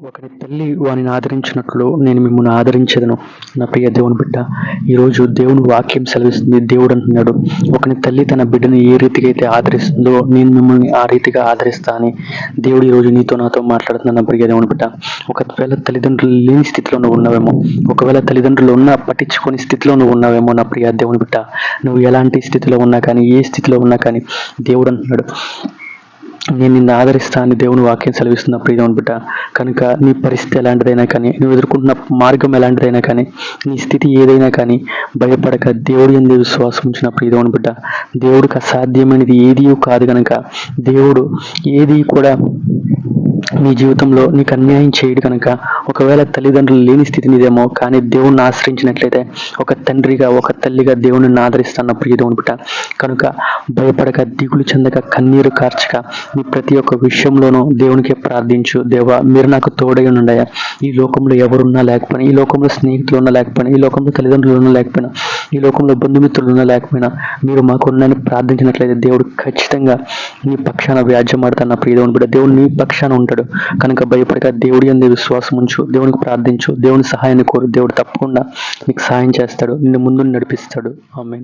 ఒకని తల్లి వానిని ఆదరించినట్లు నేను మిమ్మల్ని ఆదరించదను. నా ప్రియ దేవుని బిడ్డ ఈరోజు దేవుని వాక్యం సెలవిస్తుంది. దేవుడు అంటున్నాడు ఒకని తల్లి తన బిడ్డను ఏ రీతిగా అయితే ఆదరిస్తుందో నేను మిమ్మల్ని ఆ రీతిగా ఆదరిస్తా అని దేవుడు ఈరోజు నీతో నాతో మాట్లాడుతున్నాను నా ప్రియ దేవుని బిడ్డ. ఒకవేళ తల్లిదండ్రులు లేని స్థితిలో నువ్వు ఉన్నావేమో ఒకవేళ తల్లిదండ్రులు ఉన్న పట్టించుకొని స్థితిలో నువ్వు ఉన్నావేమో నా ప్రియ దేవుని బిడ్డ. నువ్వు ఎలాంటి స్థితిలో ఉన్నా కానీ ఏ స్థితిలో ఉన్నా కానీ దేవుడు అంటున్నాడు నేను నిన్ను ఆదరిస్తా అని దేవుని వాక్యం సెలవిస్తున్న ప్రియదేవుని బిడ్డ కనుక నీ పరిస్థితి ఎలాంటిదైనా కానీ నువ్వు ఎదుర్కొంటున్న మార్గం ఎలాంటిదైనా కానీ నీ స్థితి ఏదైనా కానీ భయపడక దేవుడి ఎందు విశ్వాసం ఉంచిన ప్రియదేవుని బిడ్డ దేవుడికి అసాధ్యమైనది ఏదీ కాదు కనుక దేవుడు ఏది కూడా నీ జీవితంలో నీకు అన్యాయం చేయడు కనుక. ఒకవేళ తల్లిదండ్రులు లేని స్థితి నీదేమో కానీ దేవుణ్ణి ఆశ్రయించినట్లయితే ఒక తండ్రిగా ఒక తల్లిగా దేవుణ్ణి ఆదరిస్తాను ప్రియ దేవుని బిడ్డ కనుక భయపడక దిగులు చెందక కన్నీరు కార్చక నీ ప్రతి ఒక్క విషయంలోనూ దేవునికి ప్రార్థించు. దేవా మీరు నాకు తోడై ఉండయా ఈ లోకంలో ఎవరున్నా లేకపోయినా ఈ లోకంలో స్నేహితులు ఉన్నా లేకపోయినా ఈ లోకంలో తల్లిదండ్రులు ఉన్నా లేకపోయినా ఈ లోకంలో బంధుమిత్రులు ఉన్నా లేకపోయినా మీరు మాకు ప్రార్థించినట్లయితే దేవుడు ఖచ్చితంగా నీ పక్షాన వ్యాజ్యం ఆడుతున్న ప్రియ దేవుని బిడ్డ దేవుడు నీ పక్షాన ఉంటాడు. కనుక భయపడక దేవుడి అందు విశ్వాసం ఉంచు దేవునికి ప్రార్థించు దేవుని సహాయాన్ని కోరు దేవుడు తప్పకుండా నీకు సహాయం చేస్తాడు నిన్ను ముందు నడిపిస్తాడు. ఆమె